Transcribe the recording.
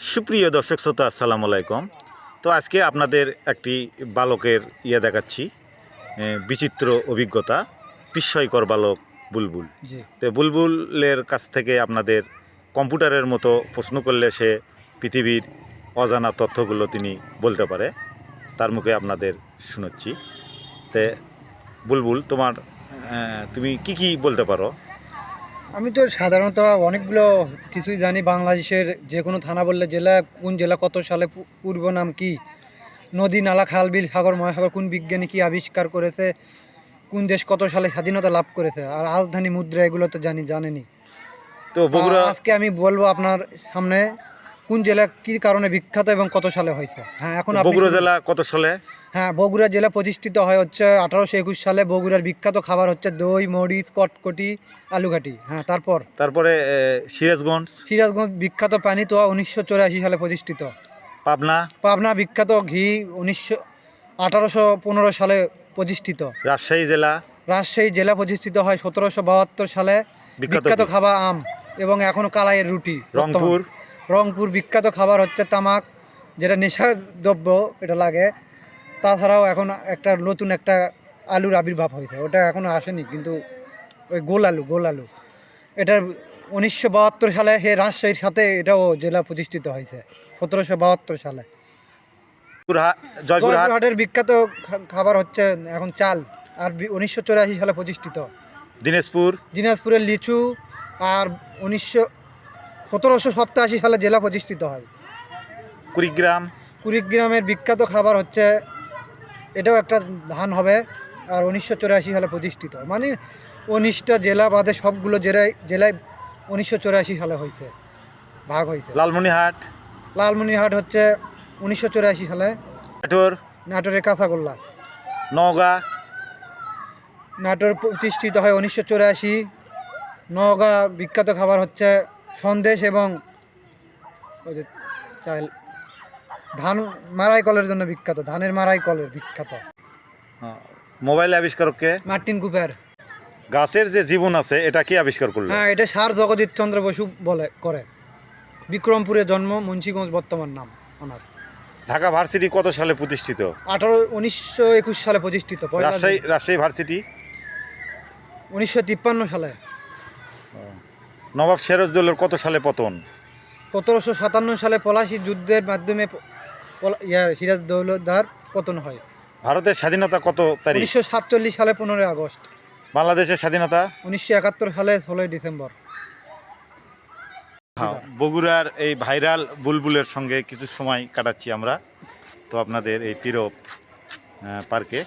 সুপ্রিয় দর্শক শ্রোতা আসসালামু আলাইকুম। তো আজকে আপনাদের একটি বালকের ইয়ে দেখাচ্ছি বিচিত্র অভিজ্ঞতা বিস্ময়কর বালক বুলবুল। তো বুলবুলের কাছ থেকে আপনাদের কম্পিউটারের মতো প্রশ্ন করলে সে পৃথিবীর অজানা তথ্যগুলো তিনি বলতে পারে তার মুখে আপনাদের শোনাচ্ছি তে বুলবুল তোমার তুমি কি কি বলতে পারো? আমি তো সাধারণত অনেকগুলো কিছুই জানি। বাংলাদেশের যে কোনো থানা বললে জেলা কোন জেলা কত সালে পূর্ব নাম কি? নদী নালা খাল বিল সাগর মহাসাগর কোন বিজ্ঞানী কি আবিষ্কার করেছে? কোন দেশ কত সালে স্বাধীনতা লাভ করেছে? আর রাজধানী মুদ্রা এগুলো তো জানি জানেনি। তো বগুড়া আজকে আমি বলব আপনার সামনে কোন জেলা কি কারণে বিখ্যাত এবং কত সালে হয়েছে? হ্যাঁ এখন বগুড়া জেলা কত সালে? হ্যাঁ বগুড়া জেলা প্রতিষ্ঠিত হয় হচ্ছে আঠারোশো একুশ সালে। বগুড়ার বিখ্যাত খাবার হচ্ছে দই মরিচ কটকটি আলুঘাটি। হ্যাঁ তারপর? তারপরে সিরাজগঞ্জ। সিরাজগঞ্জ বিখ্যাত পানি তো উনিশশো চৌরাশি সালে প্রতিষ্ঠিত। পাবনা। পাবনা বিখ্যাত ঘি উনিশশো আঠারোশো পনেরো সালে প্রতিষ্ঠিত। রাজশাহী জেলা। রাজশাহী জেলা প্রতিষ্ঠিত হয় সতেরোশো বাহাত্তর সালে। বিখ্যাত খাবার আম এবং এখনও কালাইয়ের রুটি। রংপুর। রংপুর বিখ্যাত খাবার হচ্ছে তামাক যেটা নেশা দ্রব্য এটা লাগে। তাছাড়াও এখন একটা নতুন একটা আলুর আবির্ভাব হয়েছে ওটা এখনও আসেনি কিন্তু ওই গোল আলু গোল আলু। এটার উনিশশো বাহাত্তর সালে হে রাজশাহীর সাথে এটাও জেলা প্রতিষ্ঠিত হয়েছে সতেরোশো বাহাত্তর সালে। জয়পুরহাট জয়পুরহাট জয়পুরহাটের বিখ্যাত খাবার হচ্ছে এখন চাল আর উনিশশো চৌরাশি সালে প্রতিষ্ঠিত। দিনাজপুর দিনাজপুরের লিচু আর উনিশশো সতেরোশো সপ্তাশি সালে জেলা প্রতিষ্ঠিত হয়। কুড়িগ্রাম? কুড়িগ্রামের বিখ্যাত খাবার হচ্ছে এটাও একটা ধান হবে আর উনিশশো চৌরাশি সালে প্রতিষ্ঠিত। মানে উনিশটা জেলা বাদে সবগুলো জেলায় জেলায় উনিশশো চৌরাশি সালে হয়েছে ভাগ হয়েছে। লালমনিহাট লালমনিরহাট হচ্ছে উনিশশো চৌরাশি সালে। নাটোর? নাটোরের কাঁচাগোল্লা। নওগাঁ? নাটোর প্রতিষ্ঠিত হয় উনিশশো চৌরাশি। নওগাঁ বিখ্যাত খাবার হচ্ছে সন্দেশ এবং ওই যে চাল ধান মারাই কলের জন্য বিখ্যাত ধানের মারাই কলের বিখ্যাত। মোবাইল আবিষ্কারককে মার্টিন কুপার। গাছের যে জীবন আছে এটা কি আবিষ্কার করল? হ্যাঁ এটা সার জগদীশ চন্দ্র বসু বলে করে। বিক্রমপুরে জন্ম মুন্সিগঞ্জ বর্তমান নাম ওনার। ঢাকা ভার্সিটি কত সালে প্রতিষ্ঠিত? আঠারো উনিশশো একুশ সালে প্রতিষ্ঠিত রাজশাহী রাজশাহী ভার্সিটি? উনিশশো তিপ্পান্ন সালে। নবাব সিরাজদৌলের কত সালে পতন? সতেরোশো সাতান্ন সালে পলাশি যুদ্ধের মাধ্যমে প- পলা- ইয়া সিরাজ পতন হয়। ভারতের স্বাধীনতা কত তারিখ? উনিশশো সাতচল্লিশ সালে পনেরোই আগস্ট। বাংলাদেশের স্বাধীনতা? উনিশশো একাত্তর সালে ষোলোই ডিসেম্বর। হ্যাঁ, বগুড়ার এই ভাইরাল বুলবুলের সঙ্গে কিছু সময় কাটাচ্ছি আমরা। তো আপনাদের এই প্রিয় পার্কে।